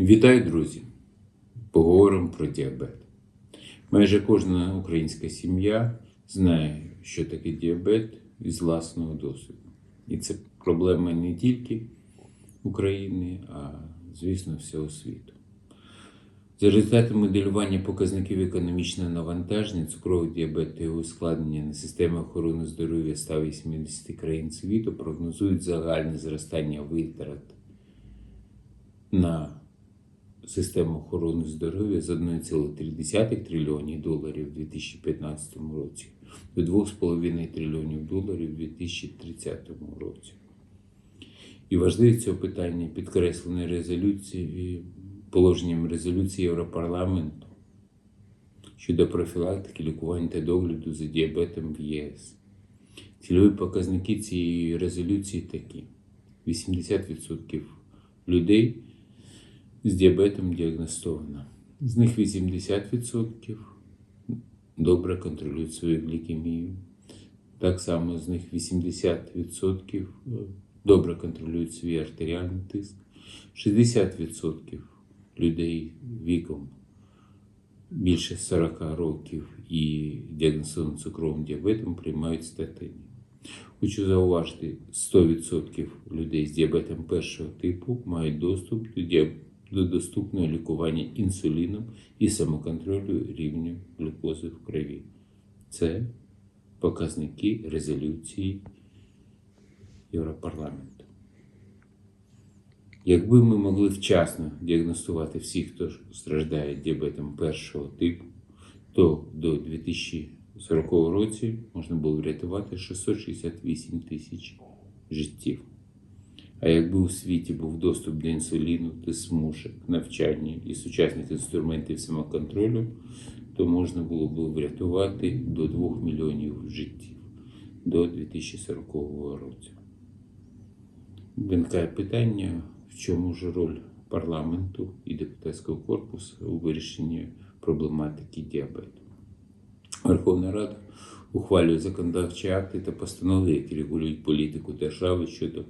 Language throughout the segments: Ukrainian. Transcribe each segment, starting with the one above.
Вітаю, друзі! Поговоримо про діабет. Майже кожна українська сім'я знає, що таке діабет із власного досвіду. І це проблема не тільки України, а звісно, всього світу. За результатами моделювання показників економічного навантаження, цукровий діабет та його ускладнення на систему охорони здоров'я 180 країн світу прогнозують загальне зростання витрат на систему охорони здоров'я з 1,3 трильйонів доларів у 2015 році до 2,5 трильйонів доларів у 2030 році. І важливість цього питання підкреслено резолюції, положенням резолюції Європарламенту щодо профілактики, лікування та догляду за діабетом в ЄС. Цільові показники цієї резолюції такі: 80% людей з діабетом діагностовано. З них 80% добре контролюють свою глікемію. Так само з них 80% добре контролюють свій артеріальний тиск. 60% людей віком більше 40 років і діагностованим цукровим діабетом приймають статини. Хочу зауважити, 100% людей з діабетом першого типу мають доступ до діабету до доступного лікування інсуліном і самоконтролю рівня глюкози в крові. Це показники резолюції Європарламенту. Якби ми могли вчасно діагностувати всіх, хто страждає діабетом першого типу, то до 2040 році можна було врятувати 668 тисяч життів. А якби у світі був доступ до інсуліну, до смужок, навчання і сучасних інструментів самоконтролю, то можна було б врятувати до 2 мільйонів життів до 2040 року. Виникає питання, в чому ж роль парламенту і депутатського корпусу у вирішенні проблематики діабету. Верховна Рада ухвалює законодавчі акти та постанови, які регулюють політику держави щодо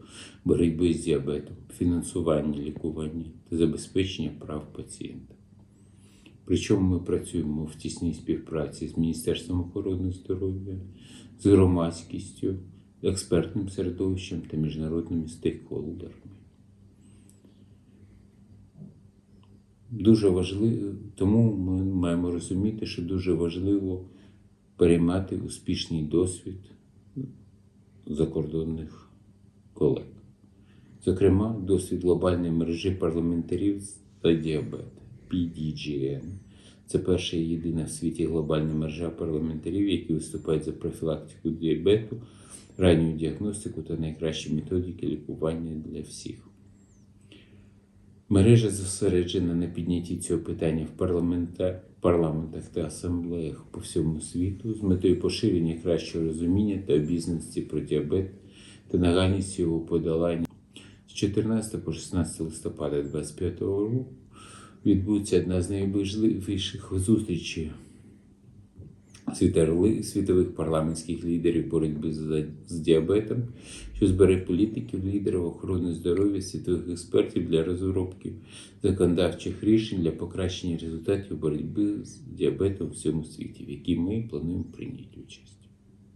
боротьби з діабетом, фінансування лікування та забезпечення прав пацієнта. Причому ми працюємо в тісній співпраці з Міністерством охорони здоров'я, з громадськістю, експертним середовищем та міжнародними стейкхолдерами. Дуже важливо, тому ми маємо розуміти, що дуже важливо переймати успішний досвід закордонних колег. Зокрема, досвід глобальної мережі парламентарів та діабету PDGN. Це перша і єдина в світі глобальна мережа парламентарів, які виступають за профілактику діабету, ранню діагностику та найкращі методики лікування для всіх. Мережа зосереджена на піднятті цього питання в парламента, парламентах та асамблеях по всьому світу з метою поширення кращого розуміння та обізнаності про діабет та нагальність його подолання. З 14 по 16 листопада 2025 року відбудеться одна з найважливіших зустрічей світових парламентських лідерів боротьби з діабетом, що збере політиків, лідерів охорони здоров'я, світових експертів для розробки законодавчих рішень для покращення результатів боротьби з діабетом у всьому світі, в якій ми плануємо прийняти участь.